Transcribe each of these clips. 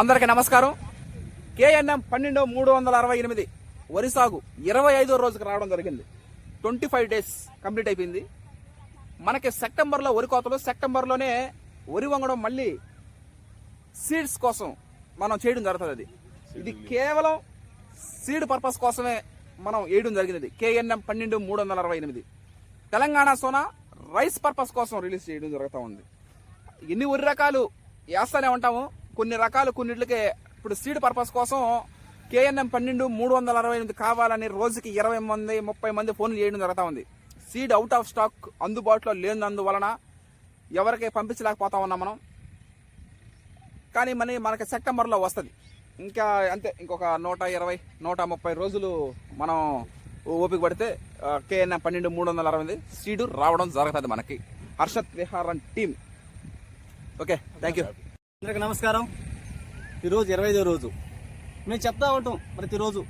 అందరికీ నమస్కారం. కేఎన్ఎం పన్నెండు మూడు వందల అరవై ఎనిమిది వరి సాగు ఇరవై ఐదో రోజుకి రావడం జరిగింది. ట్వంటీ ఫైవ్ డేస్ కంప్లీట్ అయిపోయింది. మనకి సెప్టెంబర్లో వరి కోతలు సెప్టెంబర్లోనే వరి వంగడం మళ్ళీ సీడ్స్ కోసం మనం చేయడం జరుగుతుంది అది. ఇది కేవలం సీడ్ పర్పస్ కోసమే మనం వేయడం జరిగినది. కేఎన్ఎం పన్నెండు మూడు వందల అరవై ఎనిమిది. తెలంగాణ సోనా రైస్ పర్పస్ కోసం రిలీజ్ చేయడం జరుగుతూ ఉంది. ఎన్ని వరి రకాలు వేస్తూనే ఉంటాము. కొన్ని రకాలు కొన్నిటికే ఇప్పుడు సీడ్ పర్పస్ కోసం కేఎన్ఎం పన్నెండు మూడు వందల అరవై ఎనిమిది కావాలని రోజుకి ఇరవై మంది ముప్పై మంది ఫోన్లు చేయడం జరుగుతూ ఉంది. సీడ్ అవుట్ ఆఫ్ స్టాక్ అందుబాటులో లేనందువలన ఎవరికి పంపించలేకపోతా ఉన్నాం మనం. కానీ మనీ మనకి సెప్టెంబర్లో వస్తుంది. ఇంకా అంతే ఇంకొక నూట ఇరవై నూట ముప్పై రోజులు మనం ఓపిక పడితే కేఎన్ఎం పన్నెండు మూడు వందల అరవై సీడు రావడం జరుగుతుంది మనకి. Harshat Viharan team okay thank you అందరికి నమస్కారం. ఈరోజు ఇరవై ఐదో రోజు. మేము చెప్తా ఉంటాం ప్రతిరోజు.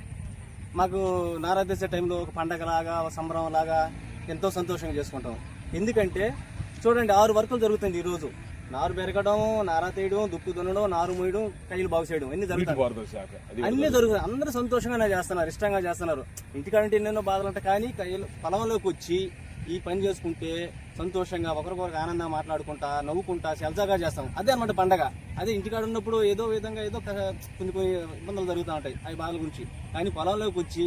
మాకు నారా తెచ్చే టైంలో ఒక పండగలాగా ఒక సంబరం లాగా ఎంతో సంతోషంగా చేసుకుంటాం. ఎందుకంటే చూడండి ఆరు వర్కులు జరుగుతుంది ఈరోజు. నారు పెరగడం నారా తీయడం దుక్కు దున్నడం నారు మూయడం కయ్యలు బాగు చేయడం అన్ని జరుగుతాయి. అన్ని జరుగుతాయి. అందరూ సంతోషంగానే చేస్తున్నారు ఇష్టంగా చేస్తున్నారు. ఇంటికాడంటే ఎన్నెన్నో బాధలు ఉంటాయి. కానీ కయ్యలు పొలంలోకి వచ్చి ఈ పని చేసుకుంటే సంతోషంగా ఒకరికొకరు ఆనందంగా మాట్లాడుకుంటా నవ్వుకుంటా సెల్సాగా చేస్తాం. అదే అన్నమాట పండగ. అదే ఇంటికాడ ఉన్నప్పుడు ఏదో విధంగా ఏదో కొన్ని కొన్ని ఇబ్బందులు జరుగుతూ ఉంటాయి అవి బాధల గురించి. కానీ పొలంలోకి వచ్చి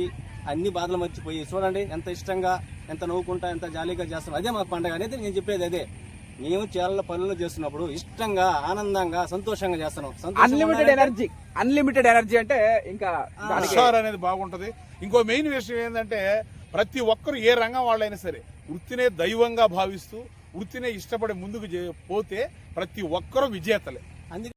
అన్ని బాధలు మర్చిపోయి చూడండి ఎంత ఇష్టంగా ఎంత నవ్వుకుంటా ఎంత జాలీగా చేస్తాం. అదే మా పండగ అనేది నేను చెప్పేది అదే. మేము చేయాల పనులు చేస్తున్నప్పుడు ఇష్టంగా ఆనందంగా సంతోషంగా చేస్తున్నాం అన్లిమిటెడ్ ఎనర్జీ అన్లిమిటెడ్ ఎనర్జీ అంటే ఇంకా అనేది బాగుంటది. ఇంకో మెయిన్ విషయం ఏంటంటే ప్రతి ఒక్కరు ఏ రంగం వాళ్ళైనా సరే వృత్తినే దైవంగా భావిస్తూ వృత్తినే ఇష్టపడి ముందుకు పోతే ప్రతి ఒక్కరూ విజేతలే. అందుకే